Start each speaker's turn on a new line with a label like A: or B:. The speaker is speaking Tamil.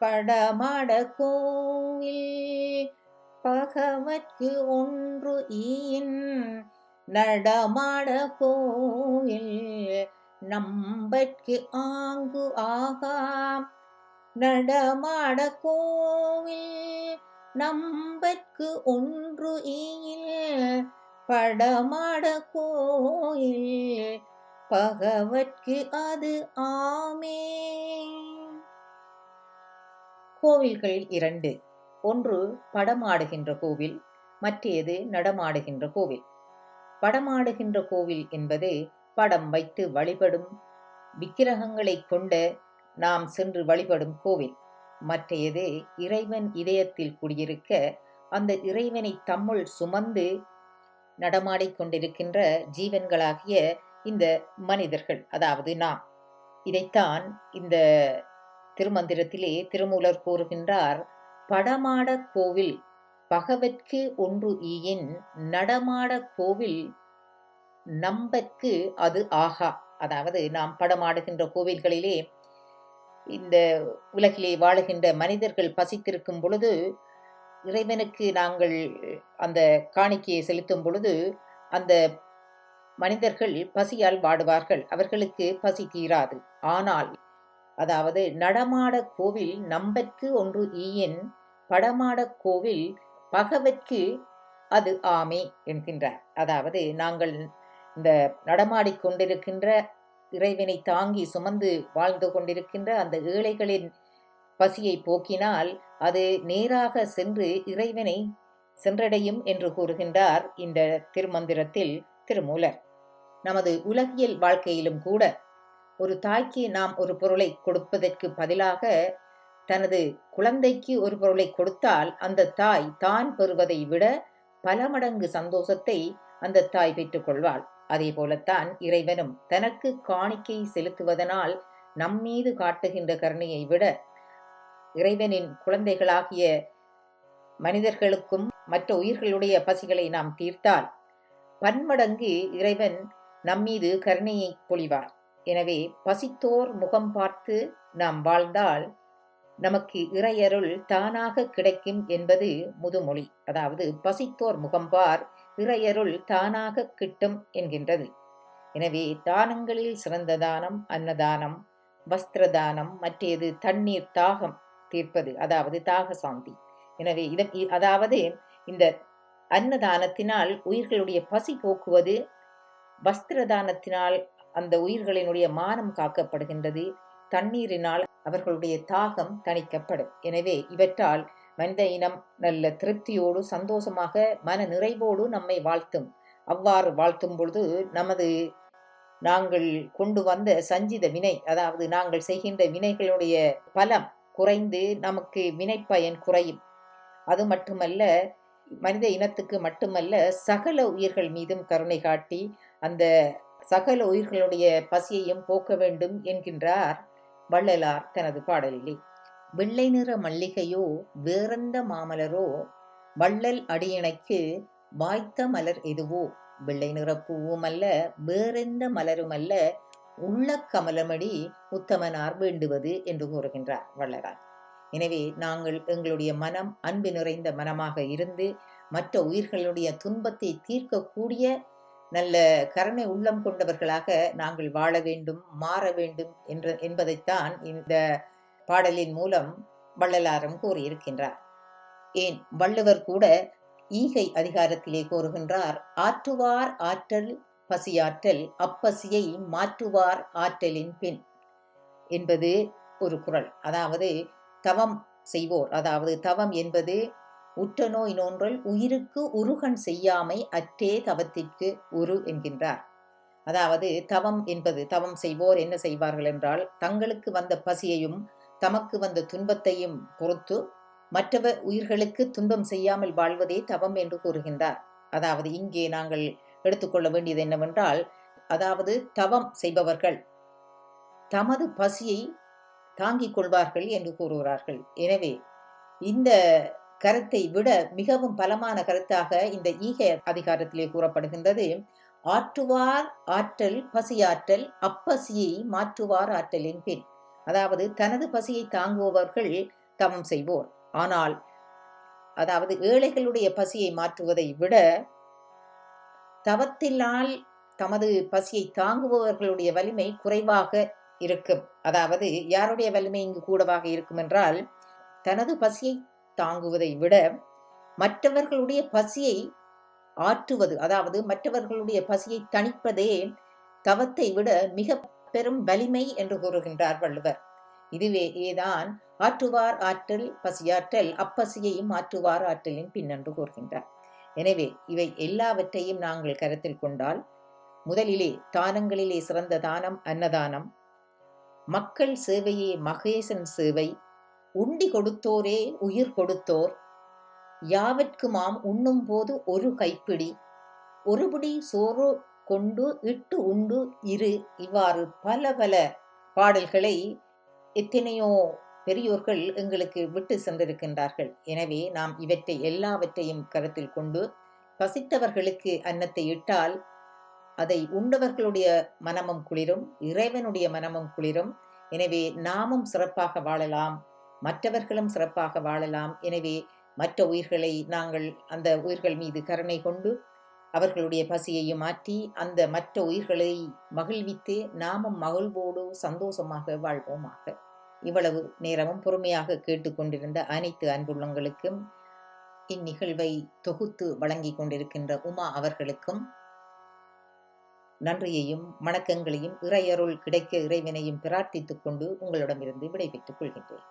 A: படமாட கோவில் பகவற்கு ஒன்று ஈயின் நடமாட கோவில் நம்பற்கு ஆங்கு ஆகாம். நடமாட கோவில் நம்பற்கு ஒன்று ஈயில் படமாட கோயில் பகவற்கு அது ஆமே. கோவில்கள் இரண்டு. ஒன்று படமாடுகின்ற கோவில் மற்றது நடமாடுகின்ற கோவில். படமாடுகின்ற கோவில் என்பது படம் வைத்து வழிபடும் விக்கிரகங்களை கொண்ட நாம் சென்று வழிபடும் கோவில். மற்றையது இறைவன் இதயத்தில் குடியிருக்க அந்த இறைவனை தம்முள் சுமந்து நடமாடிக் கொண்டிருக்கின்ற ஜீவன்களாகிய இந்த மனிதர்கள் அதாவது நாம். இதைத்தான் இந்த திருமந்திரத்திலே திருமூலர் கூறுகின்றார் படமாட கோவில் பகவற்கு ஒன்று ஈயின் நடமாட கோவில் நம்பற்கு அது ஆகா. அதாவது நாம் படமாடுகின்ற கோவில்களிலே இந்த உலகிலே வாழுகின்ற மனிதர்கள் பசித்திருக்கும் பொழுது இறைவனுக்கு நாங்கள் அந்த காணிக்கையை செலுத்தும் பொழுது அந்த மனிதர்கள் பசியால் வாடுவார்கள். அவர்களுக்கு பசி தீராது. ஆனால் அதாவது நடமாட கோவில் நம்பற்கு ஒன்று ஈயின் படமாட கோவில் பகவற்கு அது ஆமே என்கின்றார். அதாவது நாங்கள் இந்த நடமாடிக்கொண்டிருக்கின்ற இறைவனை தாங்கி சுமந்து வாழ்ந்து கொண்டிருக்கின்ற அந்த ஏழைகளின் பசியை போக்கினால் அது நேராக சென்று இறைவனை சென்றடையும் என்று கூறுகின்றார் இந்த திருமந்திரத்தில் திருமூலர். நமது உலகியல் வாழ்க்கையிலும் கூட ஒரு தாய்க்கு நாம் ஒரு பொருளை கொடுப்பதற்கு பதிலாக தனது குழந்தைக்கு ஒரு பொருளை கொடுத்தால் அந்த தாய் தான் பெறுவதை விட பல மடங்கு சந்தோஷத்தை அந்த தாய் பெற்றுக்கொள்வாள் அதே போலத்தான் இறைவனும் தனக்கு காணிக்கை செலுத்துவதனால் நம்மீது காட்டுகின்ற கருணையை விட இறைவனின் குழந்தைகளாகிய மனிதர்களுக்கும் மற்ற உயிர்களுடைய பசிகளை நாம் தீர்த்தால் பன்மடங்கு இறைவன் நம்மீது கருணையை பொழிவார். எனவே பசித்தோர் முகம் பார்த்து நாம் வாழ்ந்தால் நமக்கு இறையருள் தானாக கிடைக்கும் என்பது முதுமொழி. அதாவது பசித்தோர் முகம்பார் இறையருள் தானாக கிட்டும் என்கின்றது. எனவே தானங்களில் சிறந்த தானம் அன்னதானம் வஸ்திரதானம் மற்றது தண்ணீர் தாகம் தீர்ப்பது அதாவது தாக சாந்தி. எனவே இத அதாவது இந்த அன்னதானத்தினால் உயிர்களுடைய பசி போக்குவது வஸ்திரதானத்தினால் அந்த உயிர்களினுடைய மானம் காக்கப்படுகின்றது. தண்ணீரினால் அவர்களுடைய தாகம் தணிக்கப்படும். எனவே இவற்றால் மனித இனம் நல்ல திருப்தியோடு சந்தோஷமாக மன நிறைவோடு நம்மை வாழ்த்தும். அவ்வாறு வாழ்த்தும் பொழுது நமது நாங்கள் கொண்டு வந்த சஞ்சித வினை அதாவது நாங்கள் செய்கின்ற வினைகளுடைய பலம் குறைந்து நமக்கு வினைப்பயன் குறையும். அது மட்டுமல்ல மனித இனத்துக்கு மட்டுமல்ல சகல உயிர்கள் மீதும் கருணை காட்டி அந்த சகல உயிர்களுடைய பசியையும் போக்க வேண்டும் என்கின்றார் வள்ளலார் தனது பாடலிலே. வெள்ளை நிற மல்லிகையோ வேறெந்த மாமலரோ வள்ளல் அடியணைக்கு வாய்த்த மலர் எதுவோ? வெள்ளை நிற பூவும் அல்ல வேறெந்த மலரும் அல்ல உள்ள கமலமடி உத்தமனார் வேண்டுவது என்று கூறுகின்றார் வள்ளலார். எனவே நாங்கள் எங்களுடைய மனம் அன்பு நிறைந்த மனமாக இருந்து மற்ற உயிர்களுடைய துன்பத்தை தீர்க்கக்கூடிய நல்ல கருணை உள்ளம் கொண்டவர்களாக நாங்கள் வாழ வேண்டும் மாற வேண்டும் என்ற என்பதைத்தான் இந்த பாடலின் மூலம் வள்ளலாரம் கூறியிருக்கின்றார். ஏன்? வள்ளுவர் கூட ஈகை அதிகாரத்திலே கூறுகின்றார் ஆற்றுவார் ஆற்றல் பசியாற்றல் அப்பசியை மாற்றுவார் ஆற்றலின் பின் என்பது ஒரு குரல் அதாவது தவம் செய்வோர் அதாவது தவம் என்பது உற்ற நோய் நோன்றல் உயிருக்கு உருகன் செய்யாமை அற்றே தவத்திற்கு உரு என்கின்றார். அதாவது தவம் என்பது தவம் செய்வோர் என்ன செய்வார்கள் என்றால் தங்களுக்கு வந்த பசியையும் தமக்கு வந்த துன்பத்தையும் பொறுத்து மற்றவர் உயிர்களுக்கு துன்பம் செய்யாமல் வாழ்வதே தவம் என்று கூறுகின்றார். அதாவது இங்கே நாங்கள் எடுத்துக்கொள்ள வேண்டியது என்னவென்றால் அதாவது தவம் செய்பவர்கள் தமது பசியை தாங்கிக் கொள்வார்கள் என்று கூறுகிறார்கள். எனவே இந்த கருத்தை விட மிகவும் பலமான கருத்தாக இந்த ஈகை அதிகாரத்திலே கூறப்படுகின்றது. ஆற்றுவார் ஆற்றல் பசியாற்றல் அப்பசியை மாற்றுவார் ஆற்றலின் பின். அதாவது தனது பசியை தாங்குபவர்கள் தவம் செய்வோர். ஆனால் அதாவது ஏழைகளுடைய பசியை மாற்றுவதை விட தவத்தினால் தமது பசியை தாங்குபவர்களுடைய வலிமை குறைவாக இருக்கும். அதாவது யாருடைய வலிமை இங்கு கூடவாக இருக்கும் என்றால் தனது பசியை தாங்குவதை விட மற்றவர்களுடைய பசியை ஆற்றுவது அதாவது மற்றவர்களுடைய பசியை தணிப்பதே தவத்தை விட மிக பெரும் வலிமை என்று கூறுகின்றார் வள்ளுவர். இதுவே ஏதான் ஆற்றுவார் ஆற்றல் பசியாற்றல் அப்பசியையும் ஆற்றுவார் ஆற்றலின் பின்னென்று கூறுகின்றார். எனவே இவை எல்லாவற்றையும் நாங்கள் கருத்தில் கொண்டால் முதலிலே தானங்களிலே சிறந்த தானம் அன்னதானம் மக்கள் சேவையே மகேசன் சேவை உண்டி கொடுத்தோரே உயிர் கொடுத்தோர். யாவற்குமாம் உண்ணும் போது ஒரு கைப்பிடி. ஒருபடி சோறு கொண்டு இட்டு உண்டு இரு. இவ்வாறு பல பல பாடல்களை எத்தனையோ பெரியோர்கள் எங்களுக்கு விட்டு சென்றிருக்கின்றார்கள். எனவே நாம் இவற்றை எல்லாவற்றையும் கருத்தில் கொண்டு பசித்தவர்களுக்கு அன்னத்தை இட்டால் அதை உண்டவர்களுடைய மனமும் குளிரும் இறைவனுடைய மனமும் குளிரும். எனவே நாமும் சிறப்பாக வாழலாம். மற்றவர்களும் சிறப்பாக வாழலாம். எனவே மற்ற உயிர்களை நாங்கள் அந்த உயிர்கள் மீது கருணை கொண்டு அவர்களுடைய பசியையும் மாற்றி அந்த மற்ற உயிர்களை மகிழ்வித்து நாமும் மகிழ்வோடு சந்தோஷமாக வாழ்வோமாக. இவ்வளவு நேரமும் பொறுமையாக கேட்டுக்கொண்டிருந்த அனைத்து அன்புள்ளங்களுக்கும் இந்நிகழ்வை தொகுத்து வழங்கி கொண்டிருக்கின்ற உமா அவர்களுக்கும் நன்றியையும் வணக்கங்களையும் இறையருள் கிடைக்க இறைவனையும் பிரார்த்தித்துக் கொண்டு உங்களிடமிருந்து விடைபெற்றுக் கொள்கின்றேன்.